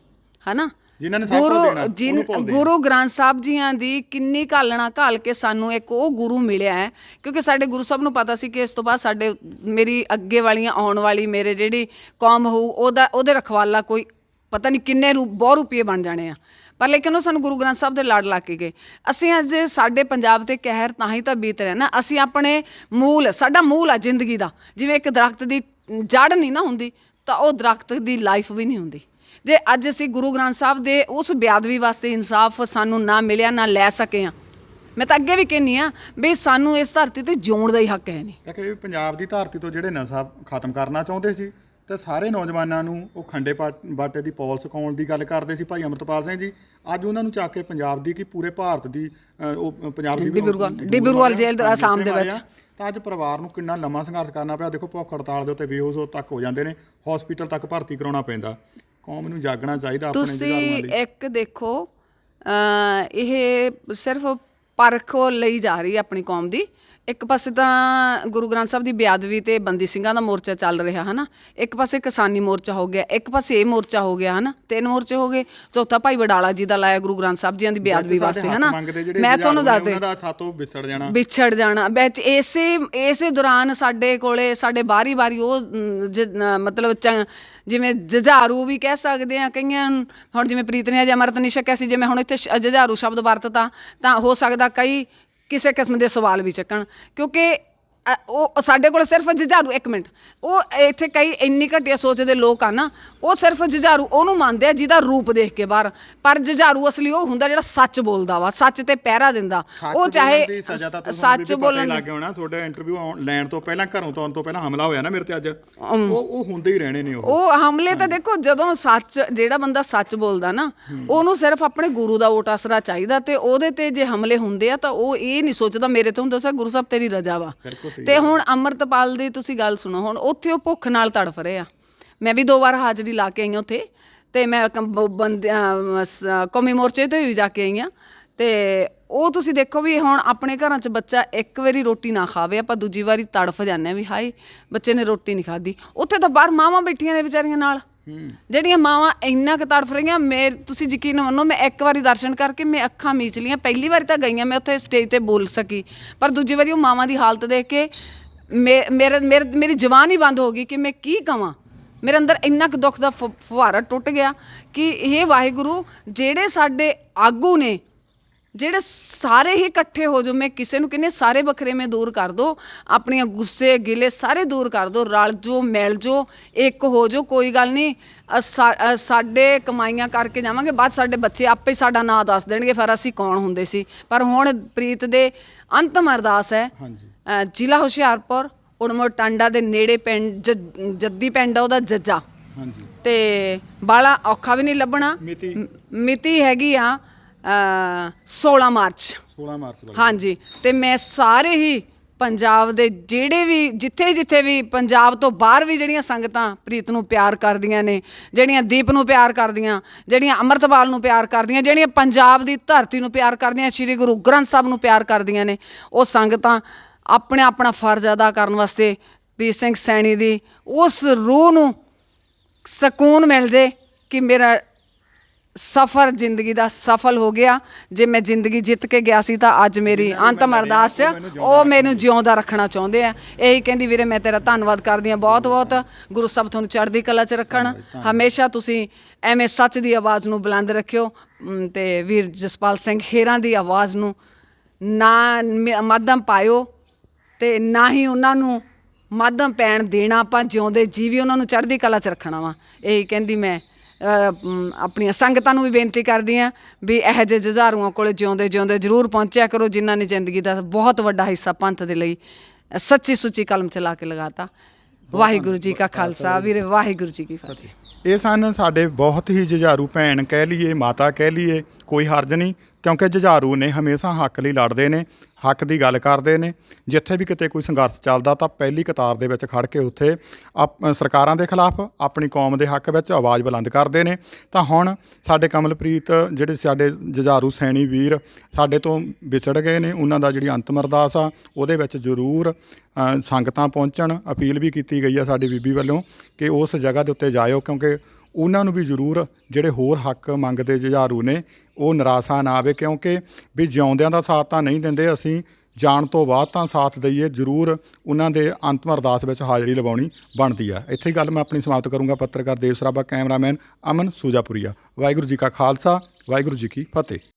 A: ਹਨਾ
B: ਜਿਨ੍ਹਾਂ ਨੇ ਸਭ ਕੁਝ ਦੇਣਾ, ਉਹਨੂੰ
A: ਜਿਨ
B: ਭੁੱਲਦੇ ਆ।
A: ਗੁਰੂ ਗ੍ਰੰਥ ਸਾਹਿਬ ਜੀਆਂ ਦੀ ਕਿੰਨੀ ਘਾਲਣਾ ਘਾਲ ਕੇ ਸਾਨੂੰ ਇੱਕ ਉਹ ਗੁਰੂ ਮਿਲਿਆ ਹੈ ਕਿਉਂਕਿ ਸਾਡੇ ਗੁਰੂ ਸਾਹਿਬ ਨੂੰ ਪਤਾ ਸੀ ਕਿ ਇਸ ਤੋਂ ਬਾਅਦ ਸਾਡੇ ਮੇਰੀ ਅੱਗੇ ਵਾਲੀਆਂ ਆਉਣ ਵਾਲੀ ਮੇਰੇ ਜਿਹੜੀ ਕੌਮ ਹੋਊ ਉਹਦਾ ਉਹਦੇ ਰਖਵਾਲਾ ਕੋਈ ਪਤਾ ਨਹੀਂ ਕਿੰਨੇ ਰੂਪ ਬਹੁਤ ਰੁਪਏ ਬਣ ਜਾਣੇ ਆ। ਪਰ ਲੇਕਿਨ ਉਹ ਸਾਨੂੰ ਗੁਰੂ ਗ੍ਰੰਥ ਸਾਹਿਬ ਦੇ ਲੜ ਲਾ ਕੇ ਗਏ। ਅਸੀਂ ਅੱਜ ਸਾਡੇ ਪੰਜਾਬ ਤੇ ਕਹਿਰ ਤਾਂ ਹੀ ਤਾਂ ਬੀਤ ਰਿਹਾ ਨਾ ਅਸੀਂ ਆਪਣੇ ਮੂਲ ਸਾਡਾ ਮੂਲ ਆ ਜ਼ਿੰਦਗੀ ਦਾ। ਜਿਵੇਂ ਇੱਕ ਦਰਖਤ ਦੀ ਜੜ ਨਹੀਂ ਨਾ ਹੁੰਦੀ ਤਾਂ ਉਹ ਦਰਖਤ ਦੀ ਲਾਈਫ ਵੀ ਨਹੀਂ ਹੁੰਦੀ। ਜੇ ਅੱਜ ਅਸੀਂ ਗੁਰੂ ਗ੍ਰੰਥ ਸਾਹਿਬ ਦੇ ਉਸ ਬਿਆਦਵੀ ਵਾਸਤੇ ਇਨਸਾਫ ਸਾਨੂੰ ਨਾ ਮਿਲਿਆ ਨਾ ਲੈ ਸਕੇ ਆ ਮੈਂ ਤਾਂ ਅੱਗੇ ਵੀ ਕਹਿੰਨੀ ਆ ਵੀ ਸਾਨੂੰ ਇਸ ਧਰਤੀ ਤੇ ਜਿਉਣ ਦਾ ਹੀ ਹੱਕ ਹੈ ਨਹੀਂ।
B: ਕਿ ਪੰਜਾਬ ਦੀ ਧਰਤੀ ਤੋਂ ਜਿਹੜੇ ਨਸ਼ਾ ਖਤਮ ਕਰਨਾ ਚਾਹੁੰਦੇ ਸੀ ਤੇ ਸਾਰੇ ਨੌਜਵਾਨਾਂ ਨੂੰ ਉਹ ਖੰਡੇ ਬਾਟੇ ਦੀ ਪੌਲ ਸਿਖਾਉਣ ਦੀ ਗੱਲ ਕਰਦੇ ਸੀ ਭਾਈ ਅਮਰਤਪਾਲ ਸਿੰਘ ਜੀ। ਅੱਜ ਉਹਨਾਂ ਨੂੰ ਚੱਕ ਕੇ ਪੰਜਾਬ ਦੀ ਕੀ ਪੂਰੇ ਭਾਰਤ ਦੀ ਉਹ ਪੰਜਾਬ ਦੀ
A: ਡਿਬਰੂਗੜ੍ਹ ਜੇਲ੍ਹ ਦੇ ਆਸਾਮ ਦੇ ਵਿੱਚ।
B: ਤਾਂ ਅੱਜ ਪਰਿਵਾਰ ਨੂੰ ਕਿੰਨਾ ਲੰਮਾ ਸੰਘਰਸ਼ ਕਰਨਾ ਪਿਆ। ਦੇਖੋ ਭੁੱਖ ਹੜਤਾਲ ਦੇ ਉੱਤੇ ਬੇਹੋਸ਼ ਹੋ ਤੱਕ ਹੋ ਜਾਂਦੇ ਨੇ। ਹਸਪੀਟਲ ਤੱਕ ਭਰਤੀ ਕਰਾਉਣਾ ਪੈਂਦਾ। ਕੌਮ ਨੂੰ ਜਾਗਣਾ ਚਾਹੀਦਾ ਆਪਣੇ ਜੁਝਾਰੂਆਂ
A: ਤੁਸੀਂ
B: ਲਈ।
A: ਇੱਕ ਦੇਖੋ ਅ ਇਹ ਸਿਰਫ ਪਰਖੋ ਲਈ ਜਾ ਰਹੀ ਹੈ ਆਪਣੀ ਕੌਮ ਦੀ। ਇੱਕ ਪਾਸੇ ਤਾਂ ਗੁਰੂ ਗ੍ਰੰਥ ਸਾਹਿਬ ਦੀ ਬਿਆਦਵੀ ਤੇ ਬੰਦੀ ਸਿੰਘਾਂ ਦਾ ਮੋਰਚਾ ਚੱਲ ਰਿਹਾ ਹਨਾ? ਇੱਕ ਪਾਸੇ ਕਿਸਾਨੀ ਮੋਰਚਾ ਹੋ ਗਿਆ ਇੱਕ ਪਾਸੇ ਇਹ ਮੋਰਚਾ ਹੋ ਗਿਆ ਹਨਾ? ਤਿੰਨ ਮੋਰਚੇ ਹੋ ਗਏ ਚੌਥਾ ਭਾਈ ਵਡਾਲਾ ਜੀ ਦਾ ਲਾਇਆ ਗੁਰੂ ਗ੍ਰੰਥ ਸਾਹਿਬ ਜੀਆਂ ਦੀ ਬਿਆਦਵੀ ਵਾਸਤੇ ਹਨਾ? ਮੈਂ ਤੁਹਾਨੂੰ
B: ਜੁਝਾਰੂ
A: ਦੱਸ
B: ਨੇ,
A: ਦੇ
B: ਉਹਨਾਂ ਦਾ ਸਾਤੋਂ ਵਿਛੜ ਜਾਣਾ।
A: ਵਿਛੜ ਜਾਣਾ। ਵਿੱਚ ਇਸੇ ਇਸੇ ਦੌਰਾਨ ਸਾਡੇ ਕੋਲੇ ਸਾਡੇ ਬਾਰੀ ਬਾਰੀ ਉਹ ਮਤਲਬ ਜਿਵੇਂ ਜੁਝਾਰੂ ਵੀ ਕਹਿ ਸਕਦੇ ਆ ਕਈਆਂ ਹੁਣ ਜਿਵੇਂ ਪ੍ਰੀਤ ਨੇ ਅਜੇ ਅਮਰਤ ਨਹੀਂ ਛਕਿਆ ਸੀ ਜਿਵੇਂ ਹੁਣ ਇੱਥੇ ਜੁਝਾਰੂ ਸ਼ਬਦ ਵਰਤਤਾ ਤਾਂ ਹੋ ਸਕਦਾ ਕਈ ਕਿਸੇ ਕਿਸਮ ਦੇ ਸਵਾਲ ਵੀ ਚੱਕਣ ਕਿਉਂਕਿ ਅ, ਉਹ ਸਾਡੇ ਕੋਲ ਸਿਰਫ ਜੁਝਾਰੂ ਇੱਕ ਮਿੰਟ। ਉਹ ਇੱਥੇ ਕਈ ਇੰਨੀ ਘਟੀਆ ਸੋਚ ਦੇ ਲੋਕ ਆ ਨਾ ਉਹ ਸਿਰਫ ਜੁਝਾਰੂ ਉਹਨੂੰ ਮੰਨਦੇ ਆ ਜਿਹਦਾ ਰੂਪ ਦੇਖ ਕੇ ਬਾਹਰ। ਪਰ ਜੁਝਾਰੂ ਅਸਲੀ ਉਹ ਹੁੰਦਾ ਜਿਹੜਾ ਸੱਚ ਬੋਲਦਾ ਵਾ ਸੱਚ ਤੇ ਪਹਿਰਾ ਦਿੰਦਾ।
B: ਸੱਚ
A: ਉਹ ਚਾਹੇ
B: ਬੋਲਣ ਦੀ ਸਜ਼ਾ ਤਾਂ ਤੁਹਾਨੂੰ
A: ਸੱਚ
B: ਬੀਬੀ ਪਤਾ ਹੀ
A: ਬੋਲਣ
B: ਲੱਗ ਗਿਆ ਹੋਣਾ ਤੁਹਾਡਾ ਇੰਟਰਵਿਊ ਲੈਣ ਤੋਂ ਪਹਿਲਾਂ ਘਰੋਂ ਤੋਂ ਆਉਣ ਤੋਂ ਪਹਿਲਾਂ ਹਮਲਾ ਹੋਇਆ ਨਾ ਮੇਰੇ ਤੇ ਅੱਜ। ਉਹ ਉਹ ਹੁੰਦੇ ਹੀ ਰਹਿਣੇ ਨੇ ਉਹ।
A: ਉਹ ਹਮਲੇ ਤਾਂ ਦੇਖੋ ਜਦੋਂ ਸੱਚ ਜਿਹੜਾ ਬੰਦਾ ਸੱਚ ਬੋਲਦਾ ਨਾ ਉਹਨੂੰ ਸਿਰਫ ਆਪਣੇ ਗੁਰੂ ਦਾ ਓਟ ਆਸਰਾ ਚਾਹੀਦਾ ਤੇ ਉਹਦੇ ਤੇ ਜੇ ਹਮਲੇ ਹੁੰਦੇ ਆ ਤਾਂ ਉਹ ਇਹ ਨਹੀਂ ਸੋਚਦਾ ਮੇਰੇ ਤੋਂ ਹੁੰਦਾ ਸਾ ਗੁਰੂ ਸਾਹਿਬ ਤੇਰੀ ਰਜ਼ਾ ਵਾ।
B: ਬਿਲਕੁਲ
A: ਤੇ ਹੁਣ ਅਮਰਤਪਾਲ ਦੀ ਤੁਸੀਂ ਗੱਲ ਸੁਣੋ ਹੁਣ ਉੱਥੇ ਉਹ ਭੁੱਖ ਨਾਲ ਤੜਫ ਰਹੇ ਆ। ਮੈਂ ਵੀ ਦੋ ਵਾਰ ਹਾਜ਼ਰੀ ਲਾ ਕੇ ਆਈ ਹਾਂ ਉੱਥੇ ਤੇ ਮੈਂ ਕੌਮੀ ਮੋਰਚੇ ਤੇ ਵੀ ਜਾ ਕੇ ਆਈ ਹਾਂ। ਤੇ ਉਹ ਤੁਸੀਂ ਦੇਖੋ ਵੀ ਹੁਣ ਆਪਣੇ ਘਰਾਂ 'ਚ ਬੱਚਾ ਇੱਕ ਵਾਰੀ ਰੋਟੀ ਨਾ ਖਾਵੇ ਆਪਾਂ ਦੂਜੀ ਵਾਰੀ ਤੜਫ ਜਾਂਦੇ ਆ ਵੀ ਹਾਏ ਬੱਚੇ ਨੇ ਰੋਟੀ ਨਹੀਂ ਖਾਧੀ। ਉੱਥੇ ਤਾਂ ਬਾਹਰ ਮਾਵਾਂ ਬੈਠੀਆਂ ਨੇ ਵਿਚਾਰੀਆਂ ਨਾਲ। ਜਿਹੜੀਆਂ ਮਾਵਾਂ ਇੰਨਾ ਕੁ ਤੜਫ ਰਹੀਆਂ, ਮੈਂ, ਤੁਸੀਂ ਯਕੀਨ ਮੰਨੋ, ਮੈਂ ਇੱਕ ਵਾਰੀ ਦਰਸ਼ਨ ਕਰਕੇ ਮੈਂ ਅੱਖਾਂ ਮੀਚ ਲੀਆਂ ਪਹਿਲੀ ਵਾਰੀ ਤਾਂ ਗਈਆਂ, ਮੈਂ ਉੱਥੇ ਸਟੇਜ ਤੇ ਬੋਲ ਸਕੀ। ਪਰ ਦੂਜੀ ਵਾਰੀ ਉਹ ਮਾਵਾਂ ਦੀ ਹਾਲਤ ਦੇਖ ਕੇ ਮੇ- ਮੇਰੇ ਮੇਰੇ, ਮੇਰੀ ਜ਼ੁਬਾਨ ਹੀ ਬੰਦ ਹੋ ਗਈ ਕਿ ਮੈਂ ਕੀ ਕਵਾਂ। ਮੇਰੇ ਅੰਦਰ ਇੰਨਾ ਕੁ ਦੁੱਖ ਦਾ ਫੁ, ਫੁਹਾਰਾ ਟੁੱਟ ਗਿਆ ਕਿ ਇਹ ਵਾਹਿਗੁਰੂ, ਜਿਹੜੇ ਸਾਡੇ ਆਗੂ ਨੇ ਜਿਹੜੇ ਸਾਰੇ ਹੀ ਇਕੱਠੇ ਹੋ ਜੋ ਮੈਂ ਕਿਸੇ ਨੂੰ ਕਿੰਨੇ ਸਾਰੇ ਵੱਖਰੇ ਮੈਂ ਦੂਰ ਕਰ ਦੋ ਆਪਣੀਆਂ ਗੁੱਸੇ ਗਿਲੇ ਸਾਰੇ ਦੂਰ ਕਰ ਦੋ ਰਲ ਜੋ ਮਿਲ ਜੋ ਇੱਕ ਹੋ ਜੋ ਕੋਈ ਗੱਲ ਨਹੀਂ ਸਾਡੇ ਕਮਾਈਆਂ ਕਰਕੇ ਜਾਵਾਂਗੇ ਬਾਅਦ ਸਾਡੇ ਬੱਚੇ ਆਪੇ ਸਾਡਾ ਨਾਂ ਦੱਸ ਦੇਣਗੇ ਫਿਰ ਅਸੀਂ ਕੌਣ ਹੁੰਦੇ ਸੀ। ਪਰ ਹੁਣ ਪ੍ਰੀਤ ਦੇ ਅੰਤਮ ਅਰਦਾਸ ਹੈ ਜ਼ਿਲ੍ਹਾ ਹੁਸ਼ਿਆਰਪੁਰ ਉੜਮੋ ਟਾਂਡਾ ਦੇ ਨੇੜੇ ਪਿੰਡ ਜੱਦੀ ਪਿੰਡ ਆ ਉਹਦਾ ਜੱਜਾ।
B: ਹਾਂਜੀ।
A: ਤੇ ਬਾਲਾ ਔਖਾ ਵੀ ਨਹੀਂ ਲੱਭਣਾ।
B: ਮਿਤੀ?
A: ਹੈਗੀ ਆ 16 ਮਾਰਚ।
B: 16 ਮਾਰਚ ਵਾਲੀ।
A: ਹਾਂਜੀ ਤੇ ਮੈਂ ਸਾਰੇ ਹੀ ਪੰਜਾਬ ਦੇ ਜਿਹੜੇ ਵੀ ਜਿੱਥੇ ਜਿੱਥੇ ਵੀ ਪੰਜਾਬ ਤੋਂ ਬਾਹਰ ਵੀ ਜਿਹੜੀਆਂ ਸੰਗਤਾਂ ਪ੍ਰੀਤ ਨੂੰ ਪਿਆਰ ਕਰਦੀਆਂ ਨੇ ਜਿਹੜੀਆਂ ਦੀਪ ਨੂੰ ਪਿਆਰ ਕਰਦੀਆਂ ਜਿਹੜੀਆਂ ਅੰਮ੍ਰਿਤਪਾਲ ਨੂੰ ਪਿਆਰ ਕਰਦੀਆਂ ਜਿਹੜੀਆਂ ਪੰਜਾਬ ਦੀ ਧਰਤੀ ਨੂੰ ਪਿਆਰ ਕਰਦੀਆਂ ਸ੍ਰੀ ਗੁਰੂ ਗ੍ਰੰਥ ਸਾਹਿਬ ਨੂੰ ਪਿਆਰ ਕਰਦੀਆਂ ਨੇ ਉਹ ਸੰਗਤਾਂ ਆਪਣੇ ਆਪਣਾ ਫਰਜ਼ ਅਦਾ ਕਰਨ ਵਾਸਤੇ ਪ੍ਰੀਤ ਸਿੰਘ ਸੈਣੀ ਦੀ ਉਸ ਰੂਹ ਨੂੰ ਸਕੂਨ ਮਿਲ ਜੇ ਕਿ ਮੇਰਾ ਸਫਰ ਜ਼ਿੰਦਗੀ ਦਾ ਸਫਲ ਹੋ ਗਿਆ। ਜੇ ਮੈਂ ਜ਼ਿੰਦਗੀ ਜਿੱਤ ਕੇ ਗਿਆ ਸੀ ਤਾਂ ਅੱਜ ਮੇਰੀ ਅੰਤਮ ਅਰਦਾਸ ਚ ਉਹ ਮੈਨੂੰ ਜਿਉਂਦਾ ਰੱਖਣਾ ਚਾਹੁੰਦੇ ਆ। ਇਹੀ ਕਹਿੰਦੀ ਵੀਰੇ ਮੈਂ ਤੇਰਾ ਧੰਨਵਾਦ ਕਰਦੀ ਆ ਬਹੁਤ ਬਹੁਤ। ਗੁਰੂ ਸਾਹਿਬ ਤੁਹਾਨੂੰ ਚੜ੍ਹਦੀ ਕਲਾ ਚ ਰੱਖਣ। ਹਮੇਸ਼ਾ ਤੁਸੀਂ ਐਵੇਂ ਸੱਚ ਦੀ ਆਵਾਜ਼ ਨੂੰ ਬੁਲੰਦ ਰੱਖਿਓ। ਤੇ ਵੀਰ ਜਸਪਾਲ ਸਿੰਘ ਖੇਰਾਂ ਦੀ ਆਵਾਜ਼ ਨੂੰ ਨਾ ਮਾਧਮ ਪਾਇਓ ਤੇ ਨਾ ਹੀ ਉਹਨਾਂ ਨੂੰ ਮਾਧਮ ਪੈਣ ਦੇਣਾ ਆਪਾਂ ਜਿਉਂਦੇ ਜੀਵੀ ਉਹਨਾਂ ਨੂੰ ਚੜ੍ਹਦੀ ਕਲਾ ਚ ਰੱਖਣਾ ਵਾ। ਇਹੀ ਕਹਿੰਦੀ ਮ, ਆਪਣੀਆਂ ਸੰਗਤਾਂ ਨੂੰ ਵੀ ਬੇਨਤੀ ਕਰਦੀ ਆ ਵੀ ਇਹੋ ਜਿਹੇ ਜੁਝਾਰੂਆਂ ਕੋਲੇ ਜਿਉਂਦੇ ਜਿਉਂਦੇ ਜ਼ਰੂਰ ਪਹੁੰਚਿਆ ਕਰੋ ਜਿਨ੍ਹਾਂ ਨੇ ਜ਼ਿੰਦਗੀ ਦਾ ਬਹੁਤ ਵੱਡਾ ਹਿੱਸਾ ਪੰਥ ਦੇ ਲਈ ਸੱਚੀ ਸੁੱਚੀ ਕਲਮ ਚਲਾ ਕੇ ਲਗਾਤਾ। ਵਾਹਿਗੁਰੂ ਜੀ ਕਾ ਖਾਲਸਾ ਵੀਰੇ ਵਾਹਿਗੁਰੂ ਜੀ ਕੀ ਫਤਿਹ।
B: ਇਹ ਸਨ ਸਾਡੇ ਬਹੁਤ ਹੀ ਜੁਝਾਰੂ ਭੈਣ ਕਹਿ ਲਈਏ ਮਾਤਾ ਕਹਿ ਲਈਏ ਕੋਈ ਹਰਜ ਨਹੀਂ ਕਿਉਂਕਿ ਜੁਝਾਰੂ ਨੇ ਹਮੇਸ਼ਾ ਹੱਕ ਲਈ ਲੜਦੇ ਨੇ। ਹੱਕ ਦੀ ਗੱਲ ਕਰਦੇ ਨੇ। ਜਿੱਥੇ ਵੀ ਕਿਤੇ ਕੋਈ ਸੰਘਰਸ਼ ਚੱਲਦਾ ਤਾਂ ਪਹਿਲੀ ਕਤਾਰ ਦੇ ਵਿੱਚ ਖੜ ਕੇ ਉੱਥੇ ਆਪ- ਸਰਕਾਰਾਂ ਦੇ ਖਿਲਾਫ ਆਪਣੀ ਕੌਮ ਦੇ ਹੱਕ ਵਿੱਚ ਆਵਾਜ਼ ਬੁਲੰਦ ਕਰਦੇ ਨੇ। ਤਾਂ ਹੁਣ ਸਾਡੇ ਕਮਲਪ੍ਰੀਤ, ਜਿਹੜੇ ਸਾਡੇ ਜੁਝਾਰੂ ਸੈਣੀ ਵੀਰ ਸਾਡੇ ਤੋਂ ਵਿਛੜ ਗਏ ਨੇ। ਉਹਨਾਂ ਦਾ ਜਿਹੜੀ ਅੰਤਮ ਅਰਦਾਸ ਆ, ਉਹਦੇ ਵਿੱਚ ਜ਼ਰੂਰ ਸੰਗਤਾਂ ਪਹੁੰਚਣ। ਅਪੀਲ ਵੀ ਕੀਤੀ ਗਈ ਆ ਸਾਡੀ ਬੀਬੀ ਵੱਲੋਂ ਕਿ ਉਸ ਜਗ੍ਹਾ ਦੇ ਉੱਤੇ ਜਾਇਓ, ਕਿਉਂਕਿ ਉਹਨਾਂ ਨੂੰ ਵੀ ਜ਼ਰੂਰ ਜਿਹੜੇ ਹੋਰ ਹੱਕ ਮੰਗਦੇ ਜੁਝਾਰੂ ਨੇ, ਉਹ ਨਿਰਾਸ਼ਾ ਨਾ ਆਵੇ, ਕਿਉਂਕਿ ਵੀ ਜਿਉਂਦਿਆਂ ਦਾ ਸਾਥ ਤਾਂ ਨਹੀਂ ਦਿੰਦੇ, ਅਸੀਂ ਜਾਣ ਤੋਂ ਬਾਅਦ ਤਾਂ ਸਾਥ ਦਈਏ, ਜ਼ਰੂਰ ਉਹਨਾਂ ਦੇ ਅੰਤਮ ਅਰਦਾਸ ਵਿੱਚ ਹਾਜ਼ਰੀ ਲਵਾਉਣੀ ਬਣਦੀ ਆ। ਇੱਥੇ ਹੀ ਗੱਲ ਮੈਂ ਆਪਣੀ ਸਮਾਪਤ ਕਰੂੰਗਾ, ਪੱਤਰਕਾਰ ਦੇਵ ਸਰਾਭਾ, ਕੈਮਰਾਮੈਨ ਅਮਨ ਸੂਜਾਪੁਰੀਆ। ਵਾਹਿਗੁਰੂ ਜੀ ਕਾ ਖਾਲਸਾ, ਵਾਹਿਗੁਰੂ ਜੀ ਕੀ ਫਤਿਹ।